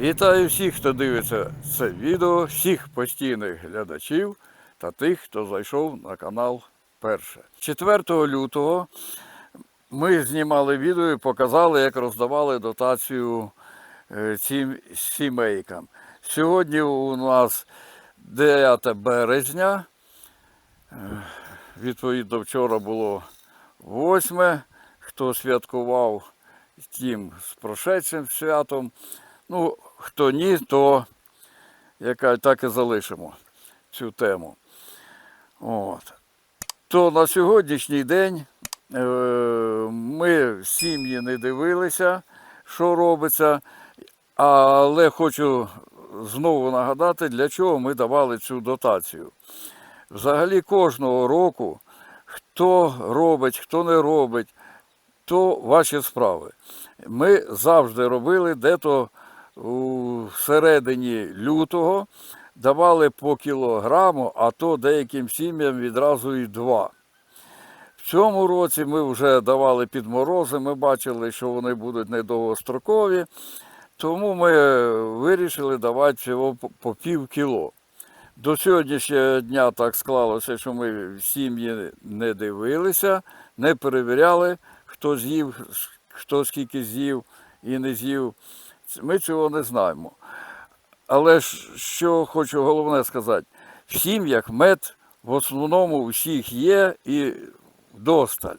Вітаю всіх, хто дивиться це відео, всіх постійних глядачів та тих, хто зайшов на канал перше. 4 лютого ми знімали відео і показали, як роздавали дотацію е, цим сімейкам. Сьогодні у нас 9 березня. Е, Відповідно, вчора було 8. Хто святкував тим з прошедшим святом. Ну, хто ні, то яка, так і залишимо цю тему. От. То на сьогоднішній день ми сім'ї не дивилися, що робиться, але хочу знову нагадати, для чого ми давали цю дотацію. Взагалі кожного року, хто робить, хто не робить, то ваші справи. Ми завжди робили де-то у середині лютого, давали по кілограму, а то деяким сім'ям відразу і два. Цьому році ми вже давали під морози, ми бачили, що вони будуть недовгострокові, тому ми вирішили давати всього по- пів кіло. До сьогоднішнього дня так склалося, що ми сім'ї не дивилися, не перевіряли, хто з'їв, хто скільки з'їв і не з'їв. Ми цього не знаємо. Але що хочу головне сказати, в сім'ях мед в основному всіх є і вдосталь.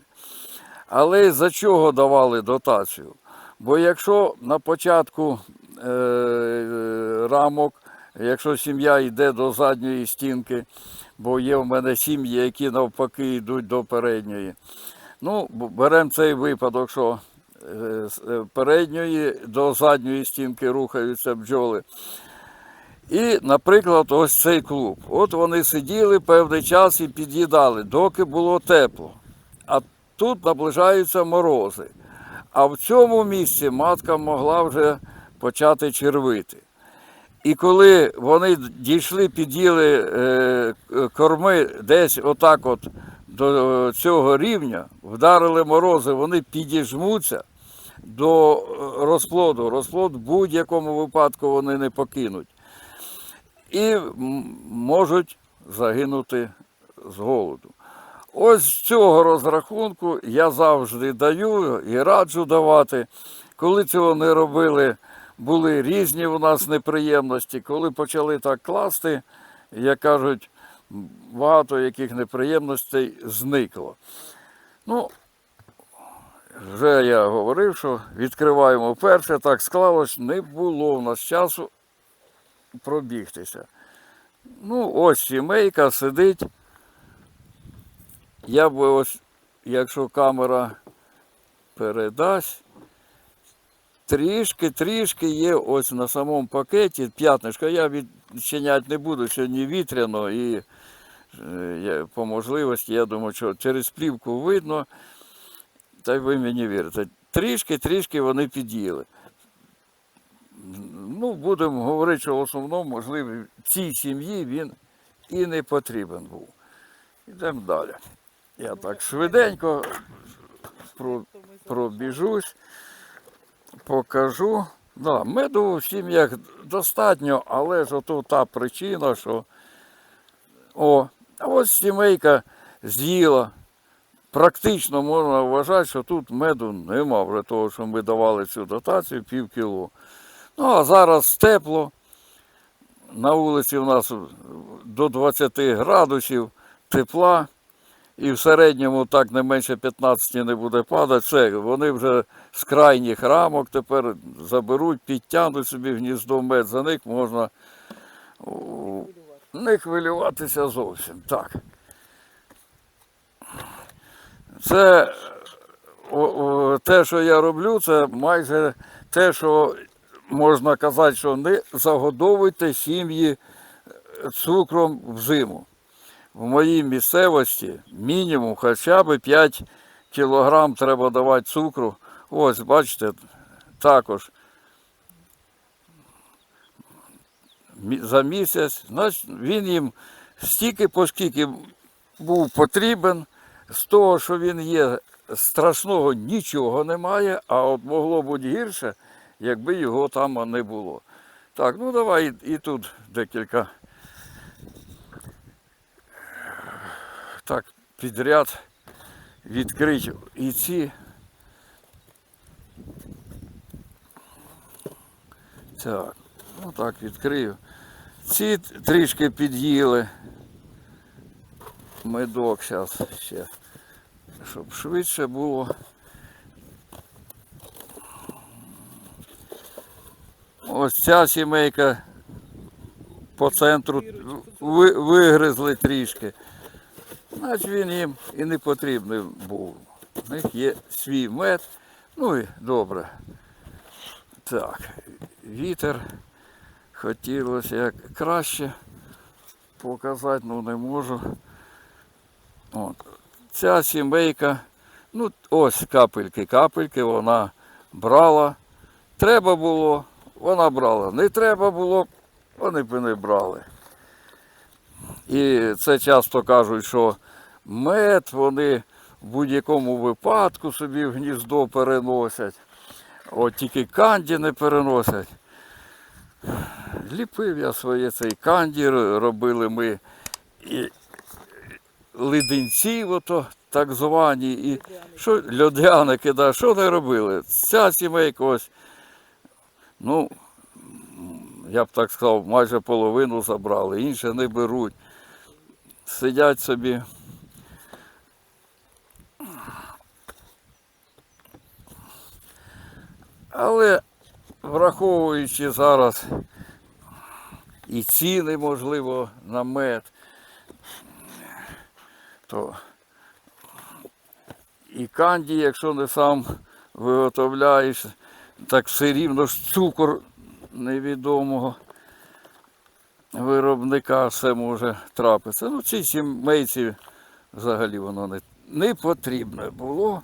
Але за чого давали дотацію? Бо якщо на початку е, рамок, якщо сім'я йде до задньої стінки, бо є в мене сім'ї, які навпаки йдуть до передньої. Ну, беремо цей випадок, що е, з е, передньої до задньої стінки рухаються бджоли. І, наприклад, ось цей клуб. От вони сиділи певний час і під'їдали, доки було тепло. А тут наближаються морози. А в цьому місці матка могла вже почати червити. І коли вони дійшли, під'їли е, корми десь отак от до цього рівня, вдарили морози, вони підіжмуться до е, розплоду. Розплод в будь-якому випадку вони не покинуть. І можуть загинути з голоду. Ось з цього розрахунку я завжди даю і раджу давати. Коли цього не робили, були різні у нас неприємності. Коли почали так класти, як кажуть, багато яких неприємностей зникло. Ну, вже я говорив, що відкриваємо перше, так склалось, не було в нас часу пробігтися. Ну, ось сімейка сидить. Я би ось, якщо камера передасть, трішки, трішки є ось на самому пакеті п'ятнишко. Я відчиняти не буду, сьогодні вітряно і е, по можливості, я думаю, що через плівку видно, та й ви мені вірите. Трішки, трішки вони під'їли. Ну, будемо говорити, що в основному, можливо, цій сім'ї він і не потрібен був. Йдемо далі. Я так швиденько пробіжусь, покажу. Да, меду в сім'ях достатньо, але ж ото та причина, що о, а ось сімейка з'їла. Практично можна вважати, що тут меду нема вже того, що ми давали цю дотацію пів кіло. Ну, а зараз тепло. На вулиці у нас до 20 градусів тепла. І в середньому так не менше 15 не буде падати. Все, вони вже з крайніх рамок тепер заберуть, підтягнуть собі гніздо мед. За них можна не хвилюватися зовсім. Так. Це те, що я роблю, це майже те, що можна казати, що не загодовуйте сім'ї цукром взиму. В моїй місцевості мінімум хоча б 5 кілограм треба давати цукру Ось, бачите, також за місяць, значить, він їм стільки, поскільки був потрібен, з того, що він є, страшного нічого немає, а от могло бути гірше, якби його там не було. Так, ну давай і, і тут декілька. Так, підряд відкрити і ці. Так, ну так відкрию. Ці трішки під'їли. Медок зараз ще, щоб швидше було. Ось ця сімейка по центру ви, вигризли трішки. Значить він їм і не потрібний був. У них є свій мед. Ну і добре. Так, вітер. Хотілося як краще показати, ну не можу. От. Ця сімейка, ну ось капельки, капельки вона брала. Треба було, вона брала. Не треба було, вони б не брали. І це часто кажуть, що мед вони в будь-якому випадку собі в гніздо переносять. От тільки канді не переносять. Ліпив я своє цей канді, робили ми і леденці, ото, так звані, і що льодяники, да, що не робили? Ця сімейка ось, ну, я б так сказав, майже половину забрали, інші не беруть. Сидять собі. Але враховуючи зараз і ціни, можливо, на мед, то і канді, якщо не сам виготовляєш, так все рівно ж цукор невідомого виробника все може трапитися. Ну, цій сімейці взагалі воно не, не потрібне було.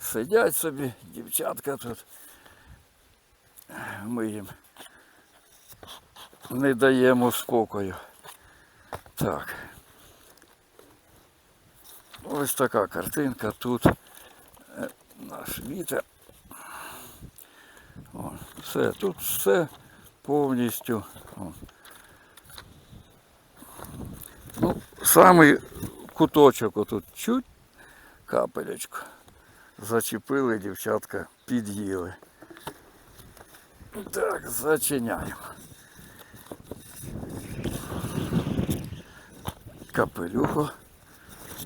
Сидять собі, дівчатка тут. Ми їм не даємо спокою. Так. Ось така картинка тут. Е, Наш вітер. О, все, тут все повністю. Ну, самий куточок отут чуть капелечку. Зачепили, дівчатка, під'їли. Так, зачиняємо. Капелюху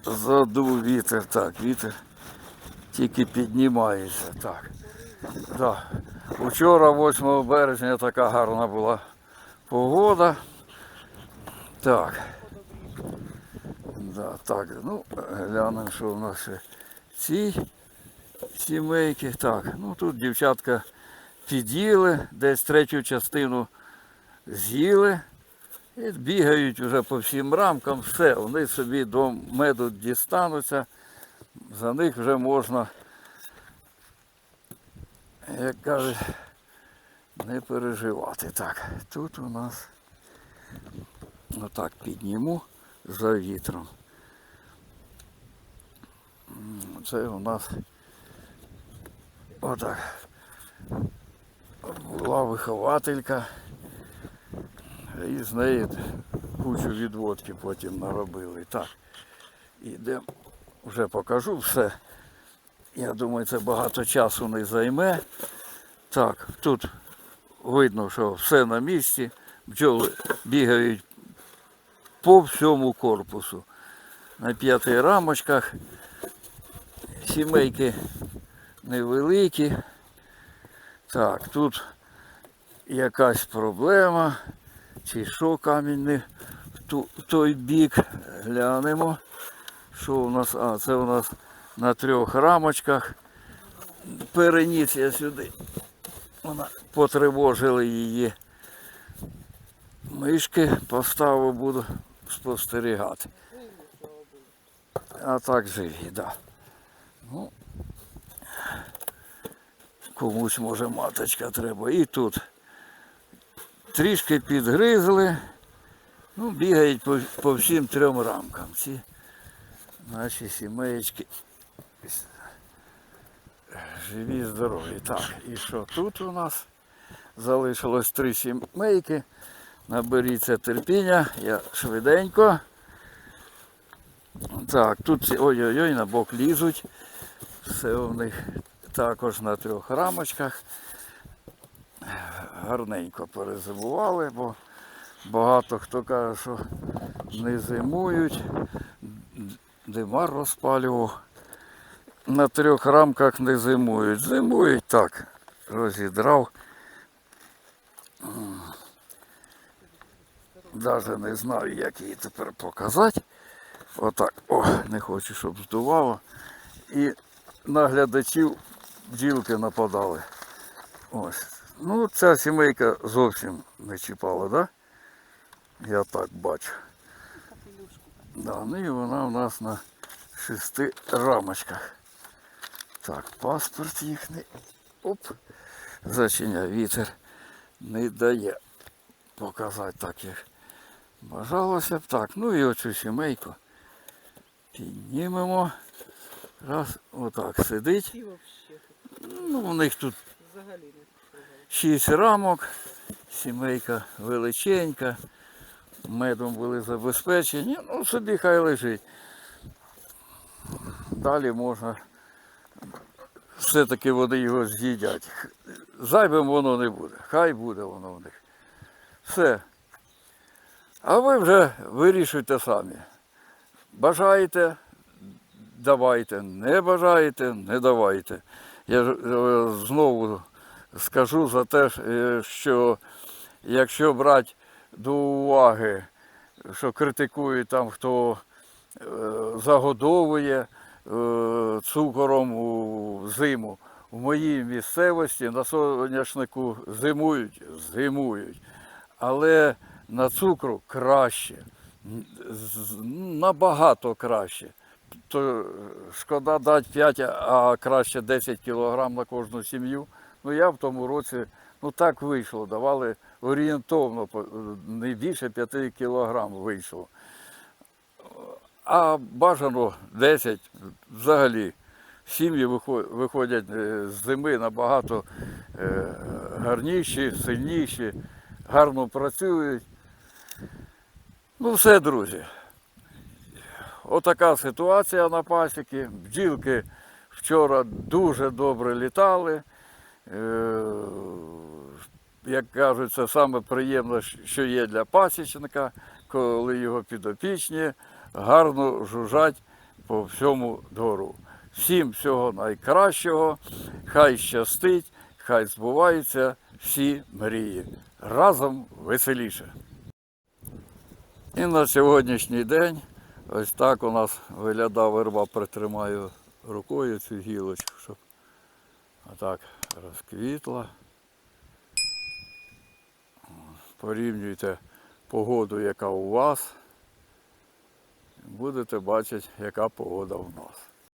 задув вітер. Так, вітер тільки піднімається. Так. Да. Учора, 8 березня, така гарна була погода. Так. Да, так, ну, глянемо, що в нас ці сімейки. Так, ну тут дівчатка під'їли, десь третю частину з'їли. І бігають вже по всім рамкам, все, вони собі до меду дістануться, за них вже можна, як кажуть, не переживати. Так, тут у нас отак підніму за вітром. Це у нас отак була вихователька. І з неї кучу відводки потім наробили. Так, ідемо, вже покажу все. Я думаю, це багато часу не займе. Так, тут видно, що все на місці. Бджоли бігають по всьому корпусу. На п'яти рамочках. Сімейки невеликі. Так, тут якась проблема. Чи що камінь не в, той бік. Глянемо. Що у нас? А, це у нас на трьох рамочках. Переніс я сюди. Вона потривожили її. Мишки поставив, буду спостерігати. А так живі. Да. Ну, комусь може маточка треба. І тут трішки підгризли. Ну, бігають по, по всім трьом рамкам. Ці наші сімеєчки живі, здорові. Так, і що тут у нас? Залишилось три сімейки. Наберіться терпіння, я швиденько. Так, тут ой-ой-ой, на бок лізуть. Все у них також на трьох рамочках. Гарненько перезимували, бо багато хто каже, що не зимують. Димар розпалював. На трьох рамках не зимують. Зимують так. Розідрав. Навіть не знаю, як її тепер показати. Отак. О, не хочу, щоб здувало. І на глядачів бджілки нападали. Ось. Ну, ця сімейка зовсім не чіпала? Да? Я так бачу. Да, ну і вона у нас на шести рамочках. Так, паспорт їхній. Оп. Зачиняє вітер. Не дає показати так, як бажалося б. Так, ну і оцю сімейку піднімемо. Раз, отак сидить. Ну, у них тут шість рамок, сімейка величенька, медом були забезпечені, ну собі хай лежить. Далі можна, все-таки вони його з'їдять. Зайвим воно не буде, хай буде воно в них. Все. А ви вже вирішуйте самі. Бажаєте, давайте, не бажаєте, не давайте. Я е, знову скажу за те, е, що якщо брати до уваги, що критикують там, хто е, загодовує цукором у зиму. В моїй місцевості на соняшнику зимують, зимують. Але на цукру краще, набагато краще. То шкода дати 5, а краще 10 кілограм на кожну сім'ю. Ну я в тому році, ну так вийшло, давали орієнтовно, не більше 5 кілограм вийшло. А бажано 10 взагалі. Сім'ї виходять е, з зими набагато е, гарніші, сильніші, гарно працюють. Ну все, друзі. Отака ситуація на пасіки. Бджілки вчора дуже добре літали. Е, Як кажуть, це саме приємне, що є для пасічника, коли його підопічні гарно жужжать по всьому двору. Всім всього найкращого, хай щастить, хай збуваються всі мрії. Разом веселіше. І на сьогоднішній день ось так у нас виглядає верба, притримаю рукою цю гілочку, щоб отак розквітла. Порівнюйте погоду, яка у вас. Будете бачити, яка погода в нас.